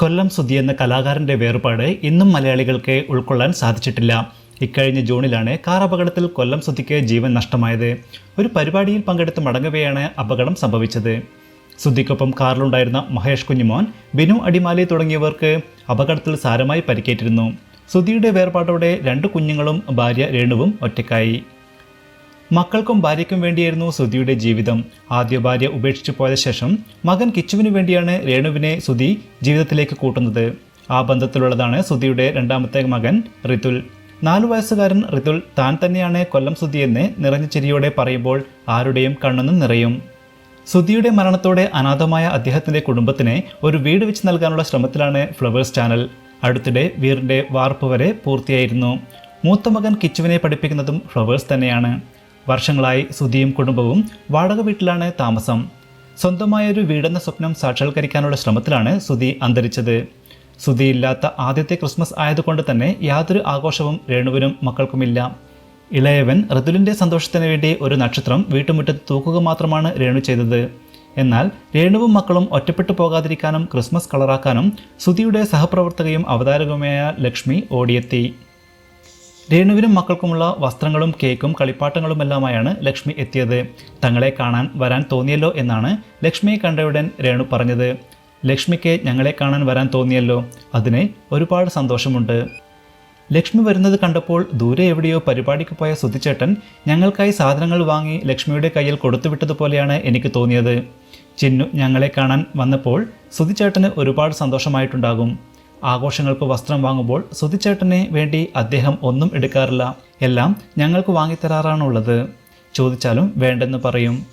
കൊല്ലം സുധി എന്ന കലാകാരന്റെ വേർപാട് ഇന്നും മലയാളികൾക്ക് ഉൾക്കൊള്ളാൻ സാധിച്ചിട്ടില്ല. ഇക്കഴിഞ്ഞ ജൂണിലാണ് കാർ അപകടത്തിൽ കൊല്ലം സുധിക്ക് ജീവൻ നഷ്ടമായത്. ഒരു പരിപാടിയിൽ പങ്കെടുത്ത് മടങ്ങവെയാണ് അപകടം സംഭവിച്ചത്. സുധിക്കൊപ്പം കാറിലുണ്ടായിരുന്ന മഹേഷ് കുഞ്ഞുമോൻ ബിനു അടിമാലി തുടങ്ങിയവർക്ക് അപകടത്തിൽ സാരമായി പരിക്കേറ്റിരുന്നു. സുധിയുടെ വേർപാടോടെ രണ്ട് കുഞ്ഞുങ്ങളും ഭാര്യ രേണുവും ഒറ്റക്കായി മക്കൾക്കും ഭാര്യയ്ക്കും വേണ്ടിയായിരുന്നു സുധിയുടെ ജീവിതം. ആദ്യ ഭാര്യ ഉപേക്ഷിച്ചു പോയ ശേഷം മകൻ കിച്ചുവിന് വേണ്ടിയാണ് രേണുവിനെ സുധി ജീവിതത്തിലേക്ക് കൂട്ടുന്നത്. ആ ബന്ധത്തിലുള്ളതാണ് സുധിയുടെ രണ്ടാമത്തെ മകൻ റിതുൽ. നാലു വയസ്സുകാരൻ റിതുൽ താൻ തന്നെയാണ് കൊല്ലം സുധിയെന്ന് നിറഞ്ഞ ചിരിയോടെ പറയുമ്പോൾ ആരുടെയും കണ്ണൊന്നും നിറയും. സുധിയുടെ മരണത്തോടെ അനാഥമായ അദ്ദേഹത്തിന്റെ കുടുംബത്തിന് ഒരു വീട് വെച്ച് നൽകാനുള്ള ശ്രമത്തിലാണ് ഫ്ലവേഴ്സ് ചാനൽ. അടുത്തിടെ വീറിന്റെ വാർപ്പ് വരെ പൂർത്തിയായിരുന്നു. മൂത്ത മകൻ കിച്ചുവിനെ പഠിപ്പിക്കുന്നതും ഫ്ലവേഴ്സ് തന്നെയാണ്. വർഷങ്ങളായി സുധിയും കുടുംബവും വാടക വീട്ടിലാണ് താമസം. സ്വന്തമായൊരു വീടെന്ന സ്വപ്നം സാക്ഷാത്കരിക്കാനുള്ള ശ്രമത്തിലാണ് സുധി അന്തരിച്ചത്. സുധി ഇല്ലാത്ത ആദ്യത്തെ ക്രിസ്മസ് ആയതുകൊണ്ട് തന്നെ യാതൊരു ആഘോഷവും രേണുവിനും മക്കൾക്കുമില്ല. ഇളയവൻ ഋതുലിന്റെ സന്തോഷത്തിന് വേണ്ടി ഒരു നക്ഷത്രം വീട്ടുമുറ്റത്ത് തൂക്കുക മാത്രമാണ് രേണു ചെയ്തത്. എന്നാൽ രേണുവും മക്കളും ഒറ്റപ്പെട്ടു പോകാതിരിക്കാനും ക്രിസ്മസ് കളറാക്കാനും സുധിയുടെ സഹപ്രവർത്തകയും അവതാരകവുമായ ലക്ഷ്മി ഓടിയെത്തി. രേണുവിനും മക്കൾക്കുമുള്ള വസ്ത്രങ്ങളും കേക്കും കളിപ്പാട്ടങ്ങളുമെല്ലാമായാണ് ലക്ഷ്മി എത്തിയത്. തങ്ങളെ കാണാൻ വരാൻ തോന്നിയല്ലോ എന്നാണ് ലക്ഷ്മിയെ കണ്ടയുടൻ രേണു പറഞ്ഞത്. ലക്ഷ്മിക്ക് ഞങ്ങളെ കാണാൻ വരാൻ തോന്നിയല്ലോ. അതിന് ഒരുപാട് സന്തോഷമുണ്ട്. ലക്ഷ്മി വരുന്നത് കണ്ടപ്പോൾ ദൂരെ എവിടെയോ പരിപാടിക്ക് പോയ സുധിച്ചേട്ടൻ ഞങ്ങൾക്കായി സാധനങ്ങൾ വാങ്ങി ലക്ഷ്മിയുടെ കയ്യിൽ കൊടുത്തുവിട്ടതുപോലെയാണ് എനിക്ക് തോന്നിയത്. ചിന്നു ഞങ്ങളെ കാണാൻ വന്നപ്പോൾ സുധിച്ചേട്ടന് ഒരുപാട് സന്തോഷമായിട്ടുണ്ടാകും. ആഘോഷങ്ങൾക്ക് വസ്ത്രം വാങ്ങുമ്പോൾ സുതിച്ചേട്ടനെ വേണ്ടി അദ്ദേഹം ഒന്നും എടുക്കാറില്ല. എല്ലാം ഞങ്ങൾക്ക് വാങ്ങിത്തരാറാണുള്ളത്. ചോദിച്ചാലും വേണ്ടെന്ന് പറയും.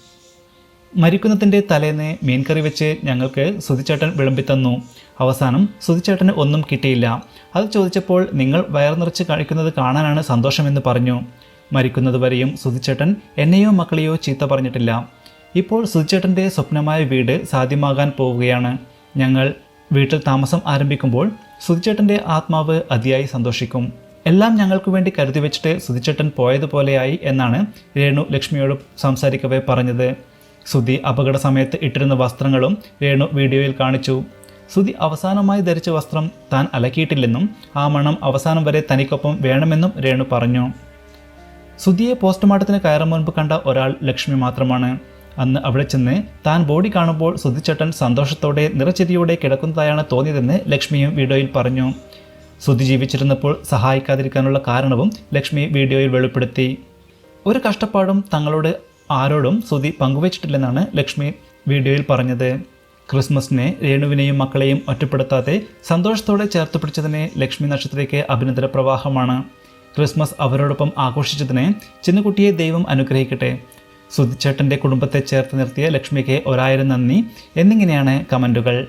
മരിക്കുന്നതിന്റെ തലേന്ന് മീൻകറി വെച്ച് ഞങ്ങൾക്ക് സുതിച്ചേട്ടൻ വിളമ്പിത്തന്നു. അവസാനം സുതിച്ചേട്ടന് ഒന്നും കിട്ടിയില്ല. അത് ചോദിച്ചപ്പോൾ നിങ്ങൾ വയർ നിറച്ച് കഴിക്കുന്നത് കാണാനാണ് സന്തോഷമെന്ന് പറഞ്ഞു. മരിക്കുന്നതുവരെയും വരെയും സുധിച്ചേട്ടൻ എന്നെയോ മക്കളെയോ ചീത്ത പറഞ്ഞിട്ടില്ല. ഇപ്പോൾ സുതിച്ചേട്ടന്റെ സ്വപ്നമായ വീട് സാധ്യമാകാൻ പോവുകയാണ്. ഞങ്ങൾ വീട്ടിൽ താമസം ആരംഭിക്കുമ്പോൾ സുധിച്ചേട്ടന്റെ ആത്മാവ് അതിയായി സന്തോഷിക്കും. എല്ലാം ഞങ്ങൾക്ക് വേണ്ടി കരുതി വെച്ചിട്ട് സുധിച്ചേട്ടൻ പോയതുപോലെയായി എന്നാണ് രേണു ലക്ഷ്മിയോട് സംസാരിക്കവേ പറഞ്ഞത്. സുധി അപകട സമയത്ത് ഇട്ടിരുന്ന വസ്ത്രങ്ങളും രേണു വീഡിയോയിൽ കാണിച്ചു. സുധി അവസാനമായി ധരിച്ച വസ്ത്രം താൻ അലക്കിയിട്ടില്ലെന്നും ആ മണം അവസാനം വരെ തനിക്കൊപ്പം വേണമെന്നും രേണു പറഞ്ഞു. സുധിയെ പോസ്റ്റ്മോർട്ടത്തിന് കയറും മുൻപ് കണ്ട ഒരാൾ ലക്ഷ്മി മാത്രമാണ്. അന്ന് അവിടെ ചെന്ന് താൻ ബോഡി കാണുമ്പോൾ സുധിച്ചേട്ടൻ സന്തോഷത്തോടെ നിറച്ചിരിയോടെ കിടക്കുന്നതായാണ് തോന്നിയതെന്ന് ലക്ഷ്മിയും വീഡിയോയിൽ പറഞ്ഞു. സുധി ജീവിച്ചിരുന്നപ്പോൾ സഹായിക്കാതിരിക്കാനുള്ള കാരണവും ലക്ഷ്മി വീഡിയോയിൽ വെളിപ്പെടുത്തി. ഒരു കഷ്ടപ്പാടും തങ്ങളോട് ആരോടും സുധി പങ്കുവച്ചിട്ടില്ലെന്നാണ് ലക്ഷ്മി വീഡിയോയിൽ പറഞ്ഞത്. ക്രിസ്മസിനെ രേണുവിനെയും മക്കളെയും ഒറ്റപ്പെടുത്താതെ സന്തോഷത്തോടെ ചേർത്ത് പിടിച്ചതിനെ ലക്ഷ്മി നക്ഷത്രയ്ക്ക് അഭിനന്ദന പ്രവാഹമാണ്. ക്രിസ്മസ് അവരോടൊപ്പം ആഘോഷിച്ചതിനെ ചിന്നക്കുട്ടിയെ ദൈവം അനുഗ്രഹിക്കട്ടെ. സുധിച്ചേട്ടന്റെ കുടുംബത്തെ ചേർത്ത് നിർത്തിയ ലക്ഷ്മിക്ക് ഒരായിരം നന്ദി. എന്നിങ്ങനെയാണ് കമന്റുകൾ